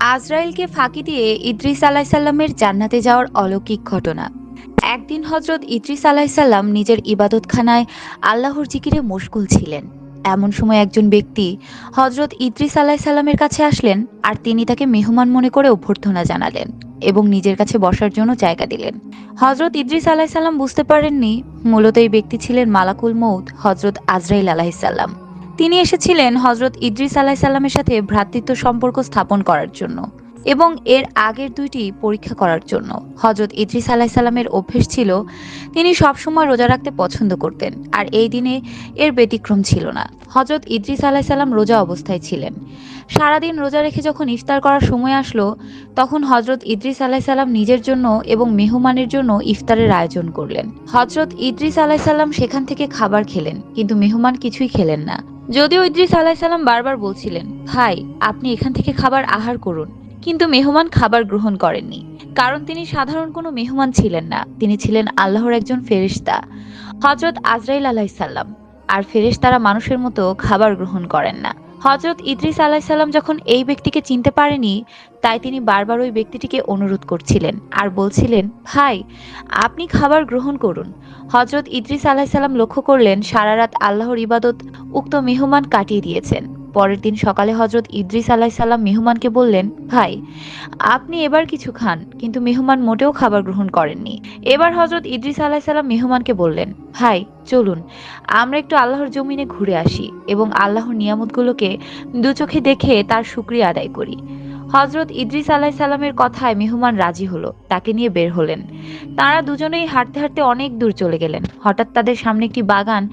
আজরাইলকে ফাঁকি দিয়ে ইদ্রিস আলাইসাল্লামের জান্নাতে যাওয়ার অলৌকিক ঘটনা। একদিন হজরত ইদ্রিস আলাইসাল্লাম নিজের ইবাদতখানায় আল্লাহর জিকিরে মশগুল ছিলেন। এমন সময় একজন ব্যক্তি হজরত ইদ্রিস আলাইসাল্লামের কাছে আসলেন আর তিনি তাকে মেহমান মনে করে অভ্যর্থনা জানালেন এবং নিজের কাছে বসার জন্য জায়গা দিলেন। হজরত ইদ্রিস আলাইসাল্লাম বুঝতে পারেননি মূলত এই ব্যক্তি ছিলেন মালাকুল মৌদ হজরত আজরাইল আলাইসাল্লাম। তিনি এসেছিলেন হজরত ইদ্রিস আলাইসাল্লামের সাথে ভ্রাতৃত্ব সম্পর্ক স্থাপন করার জন্য এবং এর আগের দুইটি পরীক্ষা করার জন্য। হজরত ইদ্রিস আলাইসাল্লামের অভ্যেস ছিল, তিনি সবসময় রোজা রাখতে পছন্দ করতেন, আর এই দিনে এর ব্যতিক্রম ছিল না। হজরত ইদ্রিস আলাইসাল্লাম রোজা অবস্থায় ছিলেন। সারাদিন রোজা রেখে যখন ইফতার করার সময় আসলো, তখন হজরত ইদ্রিস আলাইসাল্লাম নিজের জন্য এবং মেহমানের জন্য ইফতারের আয়োজন করলেন। হজরত ইদ্রিস আলাইসাল্লাম সেখান থেকে খাবার খেলেন, কিন্তু মেহমান কিছুই খেলেন না। যদিও ইদ্রিস আলাইসাল্লাম বারবার বলছিলেন, ভাই, আপনি এখান থেকে খাবার আহার করুন। কিন্তু মেহমান খাবার গ্রহণ করেননি। কারণ তিনি সাধারণ কোনো মেহমান ছিলেন না। তিনি ছিলেন আল্লাহর একজন ফেরিস্তা হজরত আজরাইল আলাইসাল্লাম আর ফেরেশতারা মানুষের মতো খাবার গ্রহণ করেন না। হজরত ইদ্রিস আলাইসাল্লাম যখন এই ব্যক্তিকে চিনতে পারেনি, তাই তিনি বারবার ওই ব্যক্তিটিকে অনুরোধ করছিলেন আর বলছিলেন, ভাই, আপনি খাবার গ্রহণ করুন। হজরত ইদ্রিস আলাইসাল্লাম লক্ষ্য করলেন সারা রাত আল্লাহর ইবাদত উক্ত মেহমান কাটিয়ে দিয়েছেন। পরের দিন সকালে হজরত ইদ্রিস আলাহ সাল্লাম মেহমানকে বললেন, ভাই, আপনি এবার কিছু খান, কিন্তু মেহমান মোটেও খাবার গ্রহণ করেননি। এবার হজরত ইদ্রিস আলাহ সাল্লাম মেহমানকে বললেন, ভাই, চলুন, আমরা একটু আল্লাহর জমিনে ঘুরে আসি এবং আল্লাহর নিয়ামতগুলোকে দু চোখে দেখে তার শুক্রিয়া আদায় করি। হজরত ইদ্রিস আলাইসাল্লামের কথায় মেহমান রাজি হলো, তাকে নিয়ে বের হলেন। তারা দুজনেই হাঁটতে হাঁটতে অনেক দূর চলে গেলেন। হঠাৎ তাদের সামনে একটি বাগান,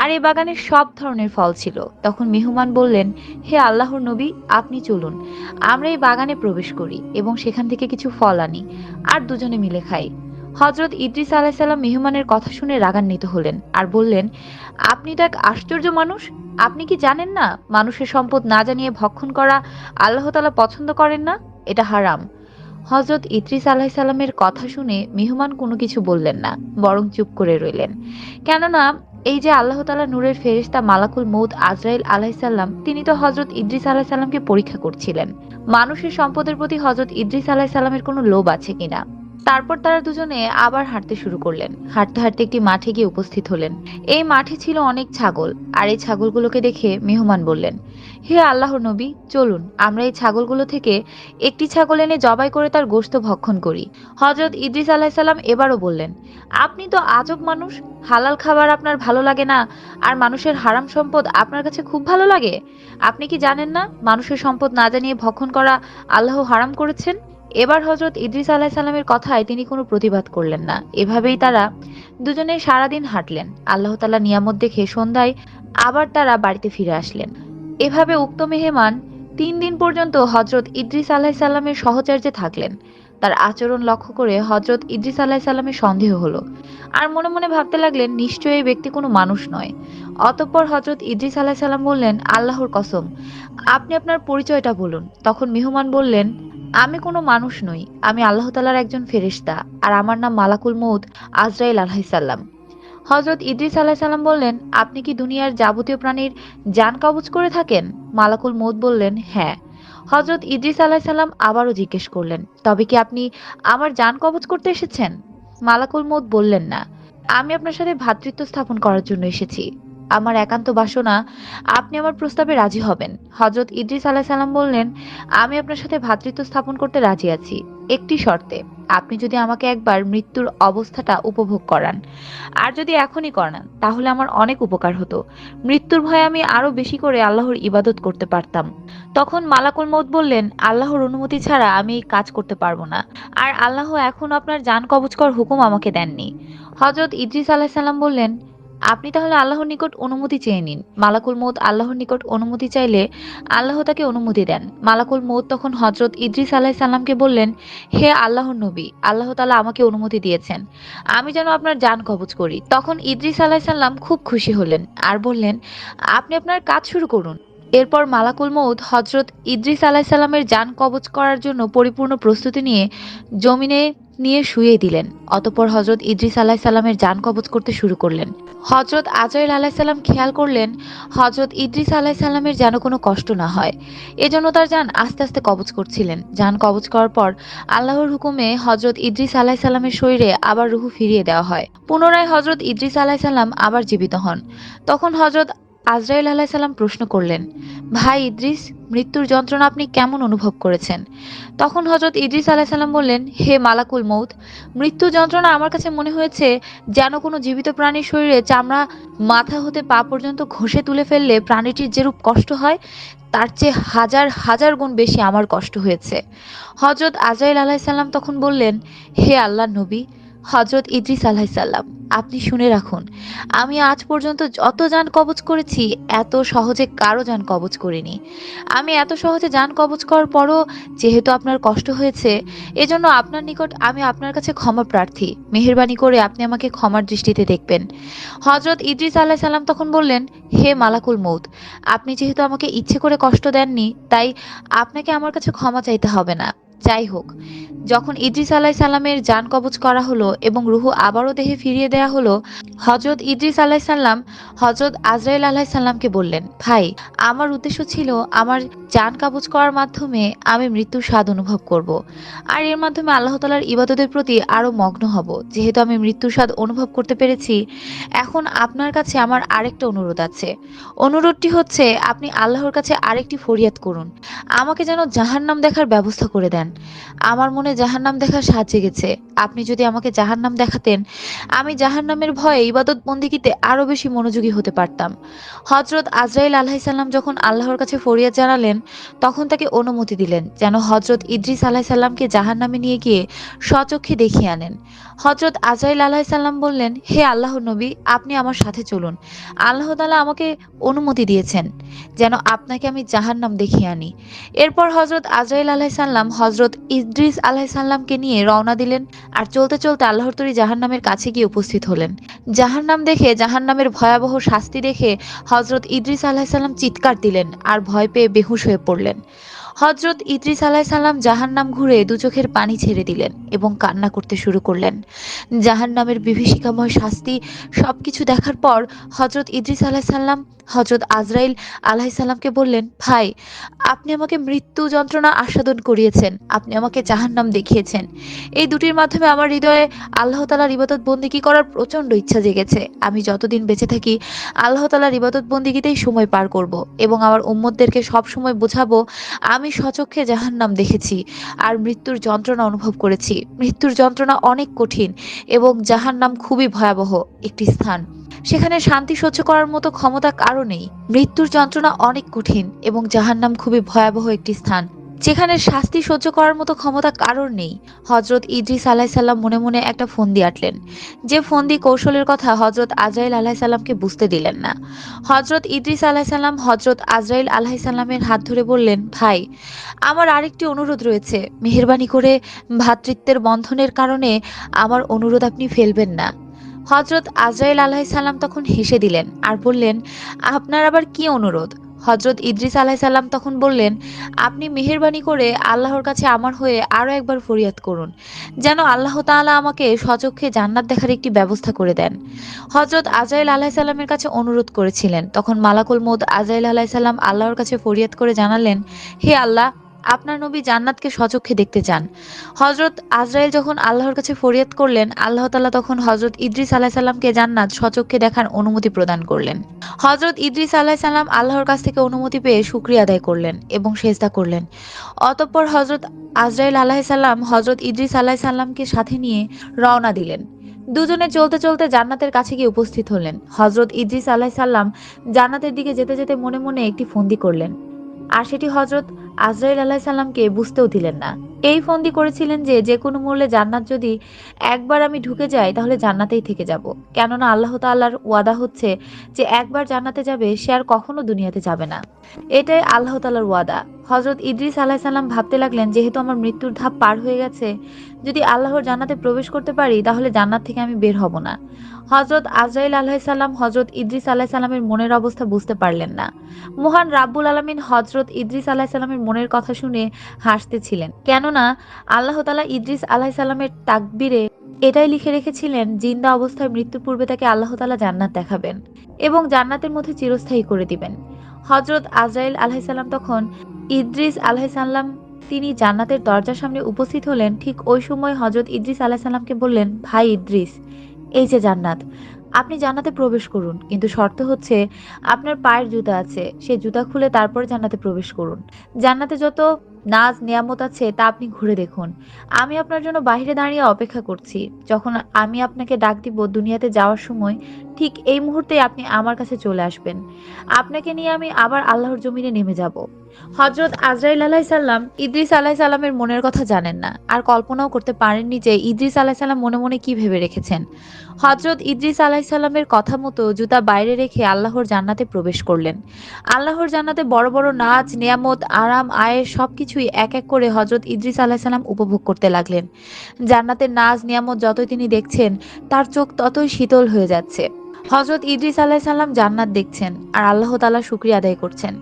আর এই বাগানে সব ধরনের ফল ছিল। তখন মেহমান বললেন, হে আল্লাহর নবী, আপনি চলুন, আমরা এই বাগানে প্রবেশ করি এবং সেখান থেকে কিছু ফল আনি, আর দুজনে মিলে খাই। হজরত ইদ্রিস আলাইসাল্লাম মেহমানের কথা শুনে রাগান্বিত হলেন আর বললেন, আপনি তো এক আশ্চর্য মানুষ আপনি কি জানেন না, মানুষের সম্পদ না জানিয়ে ভক্ষণ করা আল্লাহ তালা পছন্দ করেন না? এটা হারাম। হজরত ইদ্রিস আলাহিসাল্লামের কথা শুনে মেহমান কোনো কিছু বললেন না, বরং চুপ করে রইলেন। কেননা, এই যে আল্লাহ তালা নূরের ফেরিস্তা মালাকুল মৌদ আজরাইল আলাহিসাল্লাম তিনি তো হজরত ইদ্রিস আলাহিসাল্লামকে পরীক্ষা করছিলেন। মানুষের সম্পদের প্রতি হজরত ইদ্রিস আলাহিসাল্লামের কোনো লোভ আছে কিনা? তারপর তারা দুজনে আবার হাঁটতে শুরু করলেন। হাঁটতে হাঁটতে একটি মাঠে গিয়ে উপস্থিত হলেন। এই মাঠে ছিল অনেক ছাগল, আর এই ছাগলগুলোকে দেখে মেহমান বললেন, হে আল্লাহ নবী, চলুন, আমরা এই ছাগলগুলো থেকে একটি ছাগল এনে জবাই করে তার গোশত ভক্ষণ করি। হজরত ইদ্রিস আলাহিসাল্লাম এবারও বললেন, আপনি তো আজব মানুষ, হালাল খাবার আপনার ভালো লাগে না, আর মানুষের হারাম সম্পদ আপনার কাছে খুব ভালো লাগে। আপনি কি জানেন না, মানুষের সম্পদ না জানিয়ে ভক্ষণ করা আল্লাহ হারাম করেছেন? এবার হজরত ইদ্রিস আলাহ সাল্লামের কথায় তিনি কোনো প্রতিবাদ করলেন না। এভাবেই তারা দুজনে সারাদিন হাঁটলেন। আল্লাহ তালা নিয়ামত দেখে সন্ধ্যায় আবার তারা বাড়িতে ফিরে আসলেন। এভাবে উক্ত মেহমান তিন দিন পর্যন্ত হজরত ইদ্রিস আলাহ সাল্লামের সহচর্যে থাকলেন। তার আচরণ লক্ষ্য করে হজরত ইদ্রিস আলাহ সাল্লামের সন্দেহ হলো। আর মনে মনে ভাবতে লাগলেন, নিশ্চয়ই এই ব্যক্তি কোনো মানুষ নয়। অতঃপর হজরত ইদ্রিস আলাহ সাল্লাম বললেন, আল্লাহর কসম, আপনি আপনার পরিচয়টা বলুন। তখন মেহমান বললেন আমি কোনো মানুষ নই, আমি আল্লাহ তালার একজন ফেরিস্তা আর আমার নাম মালাকুল মৌদ আজরাইল আলাহিসাল্লাম হজরত ইদ্রিস আলাহিসাল্লাম বললেন, আপনি কি দুনিয়ার যাবতীয় প্রাণীর যান কবজ করে থাকেন? মালাকুল মৌদ বললেন হ্যাঁ। হজরত ইদ্রিস আলাহিসাল্লাম আবারও জিজ্ঞেস করলেন, তবে কি আপনি আমার যান কবজ করতে এসেছেন? মালাকুল মৌদ বললেন, না। আমি আপনার সাথে ভ্রাতৃত্ব স্থাপন করার জন্য এসেছি। আমার একান্ত বাসনা, আপনি আমার প্রস্তাবে রাজি হবেন। হজরত ইদ্রিস আলাহ সাল্লাম বললেন, আমি আপনার সাথে ভ্রাতৃত্ব স্থাপন করতে রাজি আছি। একটি শর্তে, আপনি যদি আমাকে একবার মৃত্যুর অবস্থাটা উপভোগ করান, আর যদি এখনই করান, তাহলে আমার অনেক উপকার হতো। মৃত্যুর ভয়ে আমি আরও বেশি করে আল্লাহর ইবাদত করতে পারতাম। তখন মালাকুল মত বললেন, আল্লাহর অনুমতি ছাড়া আমি এই কাজ করতে পারব না। আর আল্লাহ এখন আপনার যান কবচকর হুকুম আমাকে দেননি। হজরত ইদ্রিস আলাহ সাল্লাম বললেন আপনি তাহলে আল্লাহর নিকট অনুমতি চেয়ে নিন। মালাকুল মৌত আল্লাহর নিকট অনুমতি চাইলে আল্লাহ তাকে অনুমতি দেন। মালাকুল মৌত তখন হজরত ইদ্রিস আলাহ সাল্লামকে বললেন, হে আল্লাহর নবী, আল্লাহ তালা আমাকে অনুমতি দিয়েছেন। আমি যেন আপনার যান কবচ করি। তখন ইদ্রিস আলাহ সাল্লাম খুব খুশি হলেন আর বললেন, আপনি আপনার কাজ শুরু করুন। এরপর মালাকুল মৌদ হজরত ইদ্রিস আলাইসাল্লামের যান কবজ করার জন্য পরিপূর্ণ প্রস্তুতি নিয়ে জমিনে নিয়ে শুয়ে দিলেন। অতপর হজরত ইদ্রিস আলাইসাল্লামের যান কবজ করতে শুরু করলেন। হজরত আজরাইল আলাইসাল্লাম খেয়াল করলেন হজরত ইদ্রিস আলাইসাল্লামের যেন কোনো কষ্ট না হয়। এজন্য তার যান আস্তে আস্তে কবজ করছিলেন। যান কবজ করার পর আল্লাহর হুকুমে হজরত ইদ্রিস আলাইসাল্লামের শরীরে আবার রুহু ফিরিয়ে দেওয়া হয়। পুনরায় হজরত ইদ্রিস আলাইসাল্লাম আবার জীবিত হন। তখন হজরত আজরাইল আলাইসাল্লাম প্রশ্ন করলেন, ভাই ইদ্রিস, মৃত্যুর যন্ত্রণা আপনি কেমন অনুভব করেছেন? তখন হজরত ইদ্রিস আলাইসাল্লাম বললেন, হে মালাকুল মৌত মৃত্যু যন্ত্রণা আমার কাছে মনে হয়েছে যেন কোনো জীবিত প্রাণীর শরীরে চামড়া মাথা হতে পা পর্যন্ত ঘষে তুলে ফেললে প্রাণীটির যেরূপ কষ্ট হয়, তার চেয়ে হাজার হাজার গুণ বেশি আমার কষ্ট হয়েছে। হজরত আজরাইল আলাইসাল্লাম তখন বললেন, হে আল্লাহ নবী হজরত ইদ্রিস আলাইসাল্লাম আপনি শুনে রাখুন, আমি আজ পর্যন্ত যত যান কবজ করেছি, এত সহজে কারও যান কবজ করিনি। আমি এত সহজে যান কবজ করার পরও যেহেতু আপনার কষ্ট হয়েছে, এজন্য আপনার নিকট আমি আপনার কাছে ক্ষমা প্রার্থী। মেহেরবানি করে আপনি আমাকে ক্ষমার দৃষ্টিতে দেখবেন। হজরত ইদ্রিস আল্লাহ সাল্লাম তখন বললেন, হে মালাকুল মৌত আপনি যেহেতু আমাকে ইচ্ছে করে কষ্ট দেননি, তাই আপনাকে আমার কাছে ক্ষমা চাইতে হবে না। যাই হোক, যখন ইদ্রিস আলাহ সাল্লামের যান কবজ করা হলো এবং রুহু আবারও দেহে ফিরিয়ে দেয়া হলো হজরত ইদ্রিস আলাহ সাল্লাম হজরত আজরাইল আলাহ সাল্লামকে বললেন, ভাই, আমার উদ্দেশ্য ছিল আমার যান কাবজ করার মাধ্যমে আমি মৃত্যুর স্বাদ অনুভব করব। আর এর মাধ্যমে আল্লাহ তালার ইবাদতের প্রতি আরও মগ্ন হব। যেহেতু আমি মৃত্যুর স্বাদ অনুভব করতে পেরেছি, এখন আপনার কাছে আমার আরেকটা অনুরোধ আছে। অনুরোধটি হচ্ছে, আপনি আল্লাহর কাছে আরেকটি ফরিয়াদ করুন। আমাকে যেন জাহান্নাম দেখার ব্যবস্থা করে দেন। আমার মনে জাহান্নাম দেখার সাজে গেছে আপনি যদি আমাকে জাহান্নাম দেখাতেন, আমি জাহান্নামের ভয়ে ইবাদত বন্দিকিতে আরও বেশি মনোযোগী হতে পারতাম। হজরত আজরাইল আলাহিসাল্লাম যখন আল্লাহর কাছে ফরিয়াদ জানালেন, তখন তাকে অনুমতি দিলেন, যেন হজরত ইদ্রিস আলাহিসাল্লামকে জাহান্নামে নিয়ে গিয়ে স্বচক্ষে দেখিয়ে আনেন। হজরত আজরাইল আলাহিসাল্লাম বললেন, হে আল্লাহ নবী, আপনি আমার সাথে চলুন। আল্লাহ তালা আমাকে অনুমতি দিয়েছেন, যেন আপনাকে আমি জাহান্নাম দেখিয়ে আনি। এরপর হজরত আজরাইল আলাহিসাল্লাম হজরত ইদ্রিস আলাহিসাল্লামকে নিয়ে রওনা দিলেন আর চলতে চলতে আল্লাহর তরি জাহান নামের কাছে গিয়ে উপস্থিত হলেন। জাহান নাম দেখে জাহান নামের ভয়াবহ শাস্তি দেখে হজরত ইদ্রিস আলাহিসাল্লাম চিৎকার দিলেন আর ভয় পেয়ে বেহুশ হয়ে পড়লেন। হজরত ইদ্রিস আলাহিসাল্লাম জাহান্নাম ঘুরে দু চোখের পানি ছেড়ে দিলেন এবং কান্না করতে শুরু করলেন। জাহান্নামের বিভীষিকাময় শাস্তি সবকিছু দেখার পর হজরত ইদ্রিস আলাহিসাল্লাম হজরত আজরাইল আলাহিসাল্লামকে বললেন, ভাই, আপনি আমাকে মৃত্যু যন্ত্রণা আস্বাদন করিয়েছেন, আপনি আমাকে জাহান্নাম দেখিয়েছেন। এই দুটির মাধ্যমে আমার হৃদয়ে আল্লাহ তালার ইবাদত বন্দিগি করার প্রচণ্ড ইচ্ছা জেগেছে। আমি যতদিন বেঁচে থাকি, আল্লাহ তালার ইবাদত বন্দিগিতেই সময় পার করব এবং আমার উম্মতদেরকে সব সময় বোঝাবো, আমি সচক্ষে জাহান্নাম দেখেছি আর মৃত্যুর যন্ত্রণা অনুভব করেছি। মৃত্যুর যন্ত্রণা অনেক কঠিন এবং জাহান্নাম খুবই ভয়াবহ একটি স্থান। সেখানে শান্তি সহ্য করার মতো ক্ষমতা কারও নেই। মৃত্যুর যন্ত্রণা অনেক কঠিন এবং জাহান্নাম খুবই ভয়াবহ একটি স্থান। যেখানে শাস্তি সহ্য করার মতো ক্ষমতা কারোর নেই। হজরত ইদ্রিস আলাহিসাল্লাম মনে মনে একটা ফন্দি আটলেন। যে ফন্দি কৌশলের কথা হজরত আজরাইল আলাহিসাল্লামকে বুঝতে দিলেন না। হজরত ইদ্রিস আলাহিসাল্লাম হজরত আজরাইল আলাহিসাল্লামের হাত ধরে বললেন, ভাই, আমার আরেকটি অনুরোধ রয়েছে। মেহরবানি করে ভ্রাতৃত্বের বন্ধনের কারণে আমার অনুরোধ আপনি ফেলবেন না। হজরত আজরাইল আলাহিসাল্লাম তখন হেসে দিলেন আর বললেন, আপনার আবার কি অনুরোধ? হজরত ইদ্রিস আলাহিসাল্লাম তখন বললেন, আপনি মেহেরবানি করে আল্লাহর কাছে আমার হয়ে আরও একবার ফরিয়াদ করুন, যেন আল্লাহ তাআলা আমাকে সচক্ষে জান্নাত দেখার একটি ব্যবস্থা করে দেন। হজরত আজরাইল আলাহিসাল্লামের কাছে অনুরোধ করেছিলেন। তখন মালাকুল মোদ আজরাইল আলাহিসাল্লাম আল্লাহর কাছে ফরিয়াদ করে জানালেন, হে আল্লাহ আপনার নবী জান্নাতকে সচক্ষে দেখতে চান। হজরত আজরাইল যখন আল্লাহর কাছে ফরিয়াদ করলেন, আল্লাহ তাআলা তখন হজরত ইদ্রিস আলাহিসাল্লামকে জান্নাত সচক্ষে দেখার অনুমতি প্রদান করলেন। হজরত ইদ্রিস আলাহিসাল্লাম আল্লাহর কাছ থেকে অনুমতি পেয়ে শুক্রিয়া আদায় করলেন এবং সেজদা করলেন। অতঃপর হজরত আজরাইল আলাহিসাল্লাম হজরত ইদ্রিস আলাহিসাল্লামকে সাথে নিয়ে রওনা দিলেন। দুজনে চলতে চলতে জান্নাতের কাছে গিয়ে উপস্থিত হলেন। হজরত ইদ্রিস আলাহিসাল্লাম জান্নাতের দিকে যেতে যেতে মনে মনে একটি ফন্দি করলেন। আর সেটি হজরত আজরাইল আল্লাহ সাল্লামকে বুঝতেও দিলেন না। এই ফন্দি করেছিলেন যে যে কোনো মূল্যে জান্নাত যদি একবার আমি ঢুকে যাই, তাহলে জান্নাতেই থেকে যাব। কেননা আল্লাহ তাল্লাহর ওয়াদা হচ্ছে যে, একবার জান্নাতে যাবে, সে আর কখনো দুনিয়াতে যাবে না। এটাই আল্লাহ তাল্লাহর ওয়াদা। হজরত ইদ্রিস আলাহিসাল্লাম ভাবতে লাগলেন, যেহেতু আমার মৃত্যুর ধাপ পার হয়ে গেছে, যদি আল্লাহর জান্নাতে প্রবেশ করতে পারি, তাহলে জান্নাত থেকে আমি বের হব না। হজরত আজরাইল আলাহিসাল্লাম হজরত ইদ্রিস আলাহিসাল্লামের মনের অবস্থা বুঝতে পারলেন না। মহান রাব্বুল আলমিন হজরত ইদ্রিস আলাহিসাল্লামের মনের কথা শুনে হাসতেছিলেন। কেননা, আল্লাহ তালা ইদ্রিস আলাহিসাল্লামের তাকবিরে এটাই লিখে রেখেছিলেন, জিন্দা অবস্থায় মৃত্যুর পূর্বে তাকে আল্লাহ তালা জান্নাত দেখাবেন এবং জান্নাতের মধ্যে চিরস্থায়ী করে দিবেন। হজরত আজরাইল আলাহিসাল্লাম তখন ইদ্রিস আলাহিসাল্লাম তিনি জান্নাতের দরজার সামনে উপস্থিত হলেন। ঠিক ওই সময় হজরত ইদ্রিস আলাহিসাল্লামকে বললেন, ভাই ইদ্রিস, এই যে জান্নাত, আপনি জান্নাতে প্রবেশ করুন। কিন্তু শর্ত হচ্ছে আপনার পায়ের জুতা আছে, সে জুতা খুলে তারপরে জান্নাতে প্রবেশ করুন। জান্নাতে যত নাজ নিয়ামত আছে তা আপনি ঘুরে দেখুন। আমি আপনার জন্য বাইরে দাঁড়িয়ে অপেক্ষা করছি। যখন আমি আপনাকে ডাক দিব দুনিয়াতে যাওয়ার সময়, ঠিক এই মুহূর্তে আপনি আমার কাছে চলে আসবেন। আপনাকে নিয়ে আমি আবার আল্লাহর জমিনে নেমে যাব। হজরত আজরাইল আলাহ সাল্লাম ইদ্রিস আলাহ সাল্লামের মনের কথা জানেন না। আর কল্পনাও করতে পারেননি যে ইদ্রিস আলাহ সাল্লাম মনে মনে কি ভেবে রেখেছেন। হজরত ইদ্রিস আলাহ সাল্লামের কথা মতো জুতা বাইরে রেখে আল্লাহর জান্নাতে প্রবেশ করলেন। আল্লাহর জান্নাতে বড় বড় নাচ, নিয়ামত, আরাম আয়ের সবকিছুই এক এক করে হজরত ইদ্রিস আলাহ সাল্লাম উপভোগ করতে লাগলেন। জান্নাতের নাজ, নিয়ামত যতই তিনি দেখছেন, তার চোখ ততই শীতল হয়ে যাচ্ছে। হজরত ইদ্রিস আলাহ সাল্লাম জান্নাত দেখছেন আর আল্লাহ তালা শুক্রিয়া আদায় করছেন।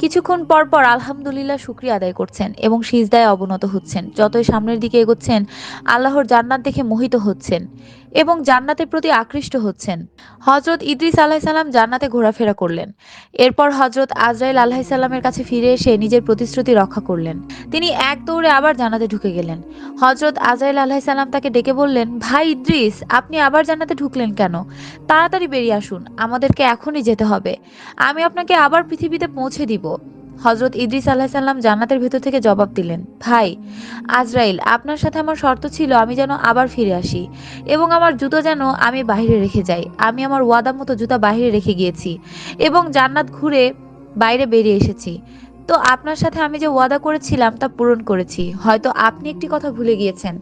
কিছুক্ষণ পর পর আলহামদুলিল্লাহ শুক্রিয়া আদায় করছেন এবং সিজদায় অবনত হচ্ছেন। যতই সামনের দিকে এগোচ্ছেন, আল্লাহর জান্নাত দেখে মোহিত হচ্ছেন। এবং জান্নাতের প্রতি আকৃষ্ট হচ্ছেন। হজরত ইদ্রিস আলাহ সাল্লাম জান্নাতে ঘোরাফেরা করলেন। এরপর হজরত আজরাইল আলাহ সাল্লামের কাছে ফিরে এসে নিজের প্রতিশ্রুতি রক্ষা করলেন। তিনি এক দৌড়ে আবার জান্নাতে ঢুকে গেলেন। হজরত আজরাইল আলাহ সাল্লাম তাকে ডেকে বললেন, ভাই ইদ্রিস, আপনি আবার জান্নাতে ঢুকলেন কেন? তাড়াতাড়ি বেরিয়ে আসুন, আমাদেরকে এখনই যেতে হবে। আমি আপনাকে আবার পৃথিবীতে পৌঁছে দিব। হজরত ইদ্রিস আল্লাহ সাল্লাম জান্নাতের ভেতর থেকে জবাব দিলেন, ভাই, আজরাইল, আপনার সাথে আমার শর্ত ছিল আমি যেন আবার ফিরে আসি এবং আমার জুতো যেন আমি বাহিরে রেখে যাই। আমি আমার ওয়াদা মতো জুতা বাহিরে রেখে গিয়েছি এবং জান্নাত ঘুরে বাইরে বেরিয়ে এসেছি। তো আপনার সাথে আমি যে ওয়াদা করেছিলাম তা পূরণ করেছি। হয়তো আপনি একটি কথা ভুলে গিয়েছেন।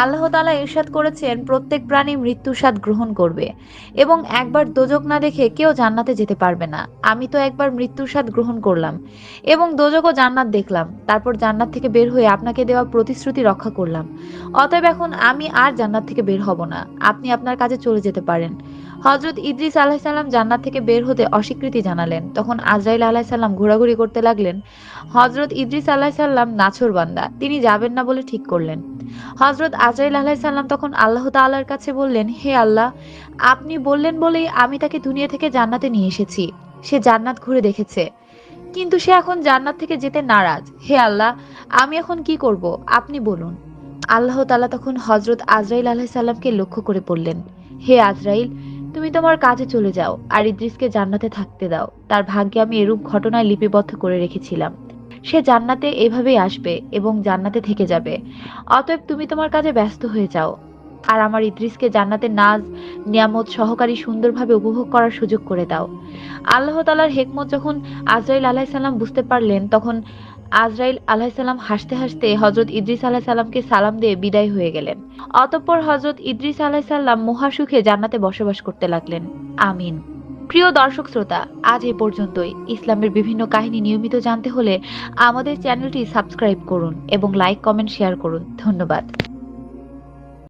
আল্লাহ তালা ইরশাদ করেছেন, প্রত্যেক প্রাণী মৃত্যুর স্বাদ গ্রহণ করবে এবং একবার দোজক না দেখে কেউ জান্নাতে যেতে পারবে না। আমি তো একবার মৃত্যুর স্বাদ গ্রহণ করলাম এবং দোজকও জান্নাত দেখলাম। তারপর জান্নাত থেকে বের হয়ে আপনাকে দেওয়া প্রতিশ্রুতি রক্ষা করলাম। অতএব এখন আমি আর জান্নাত থেকে বের হব না। আপনি আপনার কাজে চলে যেতে পারেন। হজরত ইদ্রিস আলাহিসাল্লাম জান্নাত থেকে বের হতে অস্বীকৃতি জানালেন। তখন আজরাইল আলাহিসাল্লাম ঘোরাঘুরি করতে লাগলেন। হজরত ইদ্রিস আলাহিসাল্লাম নাছর বান্দা, তিনি যাবেন না বলে ঠিক করলেন। হজরত আজরাইল আলাহিসাল্লাম তখন আল্লাহ তাআলার কাছে বললেন, হে আল্লাহ, আপনি বললেন বলেই আমি তাকে দুনিয়া থেকে জান্নাতে নিয়ে এসেছি। সে জান্নাত ঘুরে দেখেছে। কিন্তু সে এখন জান্নাত থেকে যেতে নারাজ। হে আল্লাহ, আমি এখন কি করব? আপনি বলুন। আল্লাহ তাআলা তখন হজরত আজরাইল আলাহিসাল্লামকে লক্ষ্য করে বললেন, হে আজরাইল তুমি তোমার কাজে চলে যাও আর ইদ্রিসকে জান্নাতে থাকতে দাও। তার ভাগ্যে আমি এরূপ ঘটনায় লিপিবদ্ধ করে রেখেছিলাম। সে জান্নাতে এভাবেই আসবে এবং জান্নাতে থেকে যাবে। অতএব তুমি তোমার কাজে ব্যস্ত হয়ে যাও। আর আমার ইদ্রিসকে জান্নাতের নাজ, নিয়ামত সহকারী সুন্দরভাবে উপভোগ করার সুযোগ করে দাও। আল্লাহ তালার হেকমত যখন আজরাইল আলাহিসাল্লাম বুঝতে পারলেন, তখন আজরাইল আলাহিসাল্লাম হাসতে হাসতে হজরত ইদ্রিস আলাহিসাল্লামকে সালাম দিয়ে বিদায় হয়ে গেলেন। অতঃপর হজরত ইদ্রিস আলাহিসাল্লাম মহাসুখে জান্নাতে বসবাস করতে লাগলেন। আমিন। প্রিয় দর্শক শ্রোতা, আজ এ পর্যন্তই। ইসলামের বিভিন্ন কাহিনী নিয়মিত জানতে হলে আমাদের চ্যানেলটি সাবস্ক্রাইব করুন এবং লাইক, কমেন্ট, শেয়ার করুন। ধন্যবাদ।